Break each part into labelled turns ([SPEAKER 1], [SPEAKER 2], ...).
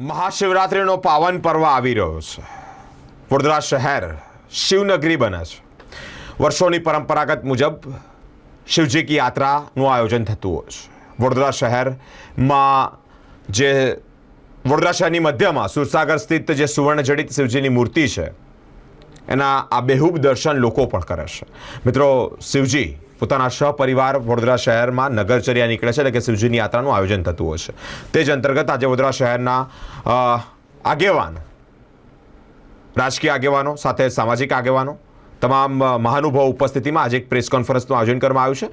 [SPEAKER 1] મહાશિવરાત્રિનો પાવન પર્વ આવી રહ્યો છે. વડોદરા શહેર શિવનગરી બને છે. વર્ષોની પરંપરાગત મુજબ શિવજી કી યાત્રાનું આયોજન થતું હોય છે. વડોદરા શહેરમાં જે, વડોદરા શહેરની મધ્યમાં સુરસાગર સ્થિત જે સુવર્ણજડિત શિવજીની મૂર્તિ છે, એના આ બેહૂબ દર્શન લોકો પણ કરે છે. મિત્રો, શિવજી પોતાના સહપરિવાર વડોદરા શહેરમાં નગરચર્યા નીકળે છે એટલે કે શિવજીની યાત્રાનું આયોજન થતું હોય છે. તે જ અંતર્ગત આજે વડોદરા શહેરના આગેવાન, રાજકીય આગેવાનો સાથે સામાજિક આગેવાનો, તમામ મહાનુભાવ ઉપસ્થિતિમાં આજે એક પ્રેસ કોન્ફરન્સનું આયોજન કરવામાં આવ્યું છે.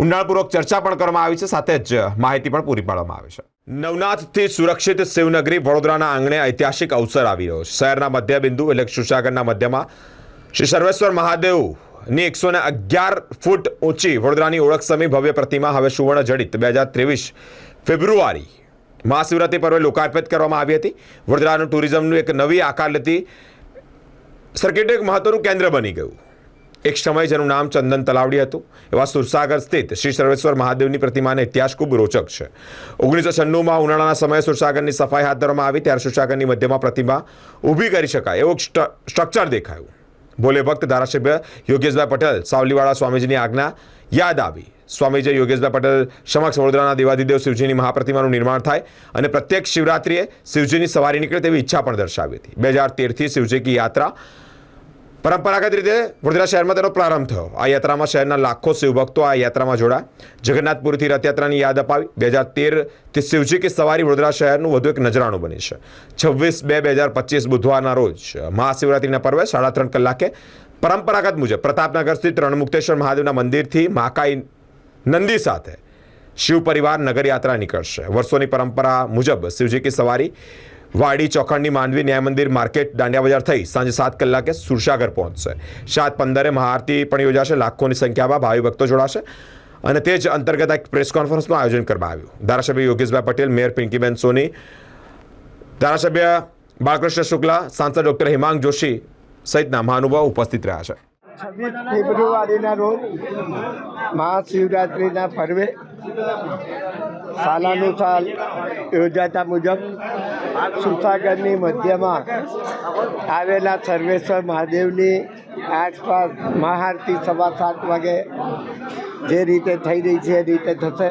[SPEAKER 1] ઊંડાણપૂર્વક ચર્ચા પણ કરવામાં આવી છે, સાથે જ માહિતી પણ પૂરી પાડવામાં આવી છે. નવનાથથી સુરક્ષિત શિવનગરી વડોદરાના આંગણે ઐતિહાસિક અવસર આવી રહ્યો છે. શહેરના મધ્યબિંદુ એટલે સુસાગરના મધ્યમાં શ્રી સર્વેશ્વર મહાદેવની એકસો ને અગિયાર ફૂટ ઊંચી વડોદરાની ઓળખ સમી ભવ્ય પ્રતિમા હવે સુવર્ણ જડિત બે હજાર ત્રેવીસ ફેબ્રુઆરી મહાશિવરાત્રિ પર્વે લોકાર્પિત કરવામાં આવી હતી. વડોદરાનું ટુરિઝમનું એક નવી આકાર લેતી સર્કિટ એક મહત્વનું કેન્દ્ર બની ગયું. એક સમય જેનું નામ ચંદન તલાવડી હતું. એવા સુરસાગર સ્થિત શ્રી સર્વેશ્વર મહાદેવની પ્રતિમાનો ઇતિહાસ ખૂબ રોચક છે. ઓગણીસો છન્નુંમાં ઉનાળાના સમયે સુરસાગરની સફાઈ હાથ ધરવામાં આવી. ત્યારે સુરસાગરની મધ્યમાં પ્રતિમા ઊભી કરી શકાય. એવું સ્ટ- સ્ટ્રક્ચર દેખાયું. ભોલે ભક્ત ધારાસભ્ય યોગેશભાઈ પટેલ, સાવલીવાળા સ્વામીજીની આજ્ઞા યાદ આવી. સ્વામીજી યોગેશભાઈ પટેલ સમક્ષ વડોદરાના દેવાદિદેવ શિવજીની મહાપ્રતિમાનું નિર્માણ થાય અને પ્રત્યેક શિવરાત્રિએ શિવજીની સવારી નીકળે તેવી ઈચ્છા પણ દર્શાવી હતી. બે હજાર તેરથી શિવજી કી યાત્રા પરંપરાગત રીતે વડોદરા શહેરમાં તેનો પ્રારંભ થયો. આ યાત્રામાં શહેરના લાખો શિવભક્તો આ યાત્રામાં જોડાયા. જગન્નાથપુરીથી રથયાત્રાની યાદ અપાવી. બે હજાર તેરથી શિવજી કે સવારી વડોદરા શહેરનું વધુ એક નજરાણું બની છે. છવ્વીસ બે બે હજાર પચીસ બુધવારના રોજ મહાશિવરાત્રિના પર્વે સાડા ત્રણ કલાકે પરંપરાગત મુજબ પ્રતાપનગર સ્થિત રણમુક્તેશ્વર મહાદેવના મંદિરથી મહાકાઈ નંદી સાથે શિવ પરિવાર નગરયાત્રા નીકળશે. વર્ષોની પરંપરા મુજબ શિવજી કી સવારી વાડી ચોખંડની માંડવી ન્યાય મંદિર માર્કેટ દાંડિયા બજાર થઈ સાંજે સાત કલાકે સુરસાગર પહોંચશે. સાત પંદરે મહાઆરતી પણ યોજાશે. લાખોની સંખ્યામાં ભાવિ ભક્તો જોડાશે. અને તે જ અંતર્ગત એક પ્રેસ કોન્ફરન્સનું આયોજન કરવામાં આવ્યું. ધારાસભ્ય યોગેશભાઈ પટેલ, મેયર પિંકીબેન સોની, ધારાસભ્ય બાળકૃષ્ણ શુક્લા, સાંસદ ડૉક્ટર હિમાંગ જોશી સહિતના મહાનુભાવો ઉપસ્થિત રહ્યા છે.
[SPEAKER 2] છવ્વીસ ફેબ્રુઆરીના રોજ મહાશિવરાત્રિના પર્વે સાલાનું સાલ યોજાતા મુજબ સુસાગરની મધ્યમાં આવેલા સર્વેશ્વર મહાદેવની આસપાસ મહાઆરતી સવા સાત વાગે જે રીતે થઈ રહી છે એ રીતે થશે.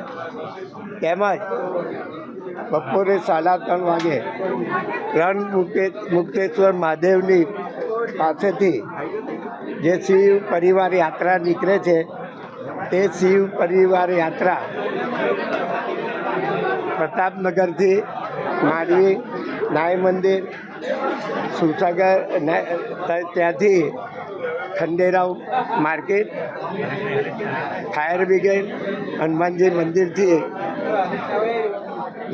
[SPEAKER 2] તેમજ બપોરે સાડા ત્રણ વાગે રણ મુક્તે મુક્તેશ્વર મહાદેવની પાસેથી જે શિવ પરિવાર યાત્રા નીકળે છે, તે શિવ પરિવાર યાત્રા પ્રતાપનગરથી માંડવી નાય મંદિર, સુસાગર ત્યાંથી Khanderao market, fire brigade, Hanumanji મંદિરથી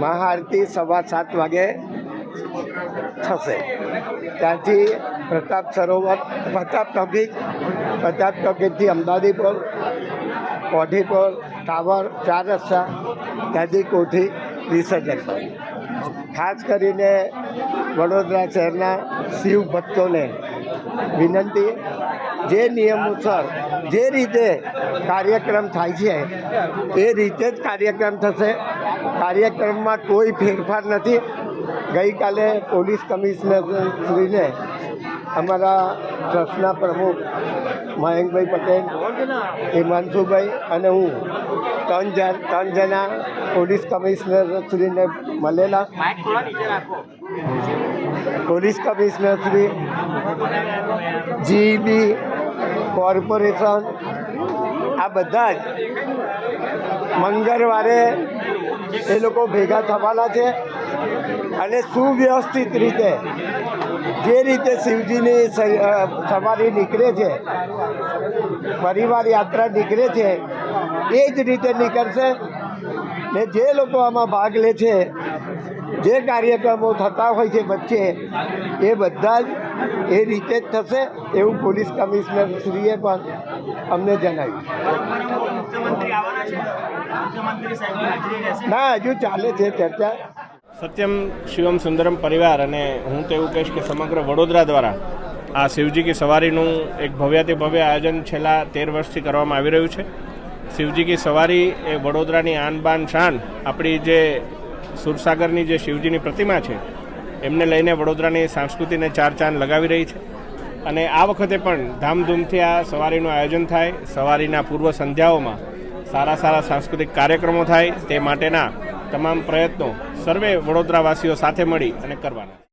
[SPEAKER 2] મહાઆરતી સવા સાત વાગે થશે. ત્યાંથી પ્રતાપ સરોવર, પ્રતાપ ટોકીજ પ્રતાપ ટોકીજથી અમદાવાદીપુર કોઠીપુર ટાવર, ચાર રસ્તા ત્યાંથી કોઠી, વિસર્જન થાય ખાસ કરીને વડોદરા શહેરના શિવ ભક્તોને વિનંતી, જે નિયમોસર જે રીતે કાર્યક્રમ થાય છે, એ રીતે જ કાર્યક્રમ થશે. કાર્યક્રમમાં કોઈ ફેરફાર નથી. ગઈકાલે પોલીસ કમિશનર શ્રીને અમારા ટ્રસ્ટના પ્રમુખ મયંકભાઈ પટેલ હિમાંશુભાઈ અને હું, ત્રણ જણ, ત્રણ જણા પોલીસ કમિશનર શ્રીને મળેલા. Police commissioner Shri GB corporation. આ બધા જ મંગળવારે એ લોકો ભેગા થવાના છે. અને સુવ્યવસ્થિત રીતે જે રીતે શિવજીની સવારી નીકળે છે પરિવાર યાત્રા નીકળે છે એ જ રીતે નીકળશે ને જે લોકો આમાં ભાગ લે છે જે કાર્યક્રમો થતા હોય છે વચ્ચે એ બધા જ એ રીતે જ થશે એવું પોલીસ કમિશનર શ્રીએ પણ અમને જણાવ્યું. ના હજુ ચાલે છે ચર્ચા.
[SPEAKER 3] સત્યમ શિવમ સુંદરમ પરિવાર અને હું તો એવું કહીશ કે સમગ્ર વડોદરા દ્વારા આ શિવજી કી સવારીનું એક ભવ્યાતિ ભવ્ય આયોજન છેલ્લા તેર વર્ષથી કરવામાં આવી રહ્યું છે. શિવજી કી સવારી એ વડોદરાની આન બાન શાન, આપણી જે સુરસાગરની જે શિવજીની પ્રતિમા છે, એમને લઈને વડોદરાની સંસ્કૃતિને ચાર ચાંદ લગાવી રહી છે. અને આ વખતે પણ ધામધૂમથી આ સવારીનું આયોજન થાય. સવારીના પૂર્વ સંધ્યાઓમાં સારા સારા સાંસ્કૃતિક કાર્યક્રમો થાય. તે માટેના તમામ પ્રયત્નો સર્વે વડોદરાવાસીઓ સાથે મળી અને કરવાના.